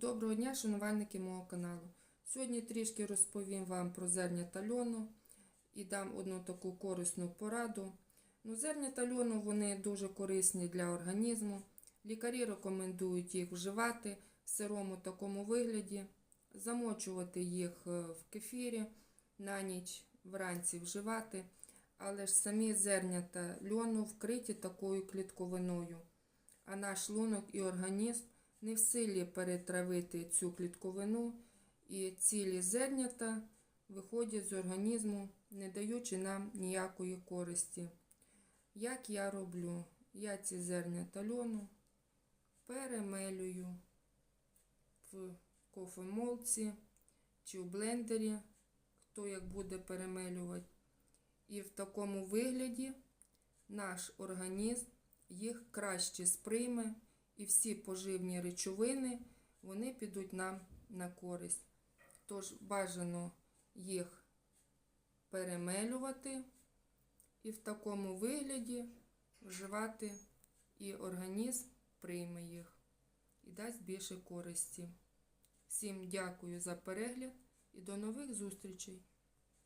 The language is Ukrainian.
Доброго дня, шанувальники мого каналу. Сьогодні трішки розповім вам про зернята льону і дам одну таку корисну пораду. Ну, зернята льону вони дуже корисні для організму. Лікарі рекомендують їх вживати в сирому такому вигляді, замочувати їх е, в кефірі, на ніч вранці вживати, але ж самі зернята льону вкриті такою клітковиною, а наш шлунок і організм не в силі перетравити цю клітковину, і цілі зернята виходять з організму, не даючи нам ніякої користі. Як я роблю? Я ці зернята льону перемелюю в кофемолці чи в блендері, хто як буде перемелювати. І в такому вигляді наш організм їх краще сприйме, і всі поживні речовини вони підуть нам на користь. Тож бажано їх перемелювати і в такому вигляді вживати, і організм прийме їх і дасть більше користі. Всім дякую за перегляд і до нових зустрічей!